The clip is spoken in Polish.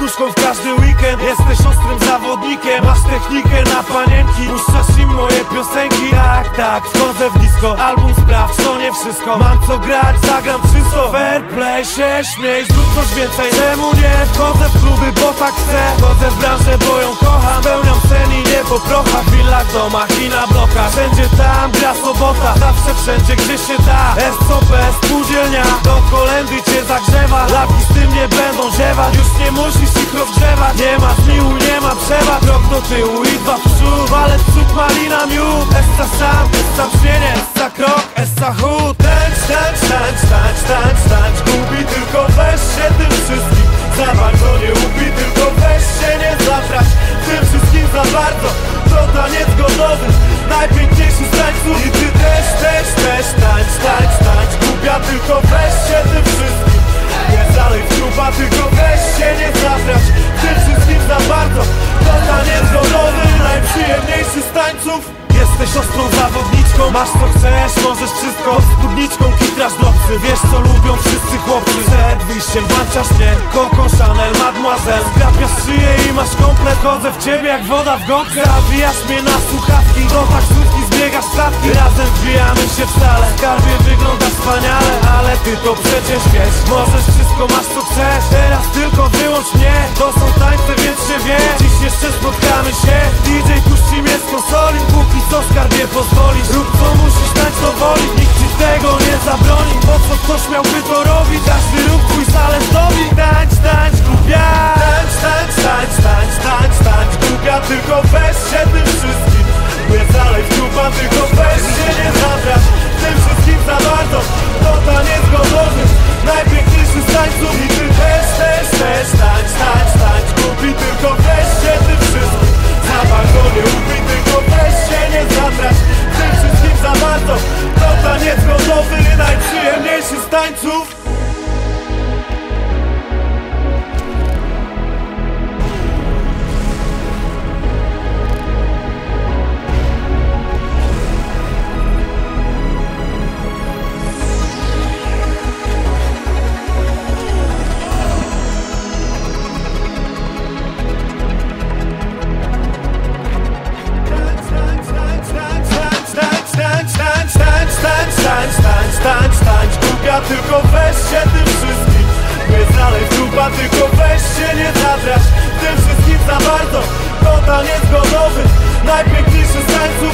nóżką w każdy weekend. Jesteś ostrym zawodnikiem Masz technikę na panienki. Puszczasz im moje piosenki. Tak, tak, wchodzę w disco. Album sprawdź, to nie wszystko. Mam co grać, zagram wszystko Fair play, się śmiej, zrób coś więcej. Czemu nie wchodzę w kluby, bo tak chcę? Wchodzę w branżę, bo ją kocham. Spełniam sen i nie po prochach W domach i na blokach. Wszędzie tam gra sobota. Zawsze wszędzie, gdzie się da. SOP, spółdzielnia. Do kolendy cię zagrzewa. Tym nie będą ziewać Już nie musisz ich rozgrzewać. Nie ma zmiłu, nie ma przewag Krok do tyłu i dwa w przód. Walec, cud, malina, miód Essa sam, essa brzmienie Essa krok, essa chód. Tańcz, tańcz, tańcz, tańcz, tańcz, tańcz Gubi tylko weź się tym wszystkim Za bardzo. Nie ubi, tylko weź się nie zabrać Tym wszystkim za bardzo. To taniec gotowy Najpiękniejszy z tańców. I ty też, też, też Tańcz, tańcz, tańcz Głupia, tylko weź Jesteś ostrą zawodniczką, masz co chcesz, możesz wszystko. Pod spódniczką kitrasz nocy, wiesz co lubią wszyscy chłopcy. Przed wyjściem włączasz mnie, Coco Chanel, Mademoiselle. Skrapiasz szyję i masz komplet, chodzę w ciebie jak woda w gąbkę Zawijasz mnie na słuchawki, do taksówki zbiegasz stawki Razem wbijamy się w salę, skarbie wygląda wspaniale Ale ty to przecież wiesz, możesz wszystko, masz co chcesz. Teraz tylko wyłącz mnie, to są tańce, więc się wie. Dziś jeszcze spotkamy się, DJ puści mnie z konsoli. Póki co skarbie pozwolisz, rób co musisz, tańcz to woli tylko weź się tym wszystkim. Nie zalej w trupa, tylko weź się nie zabrać. Tym wszystkim za bardzo To taniec gotowy Najpiękniejszy z tańców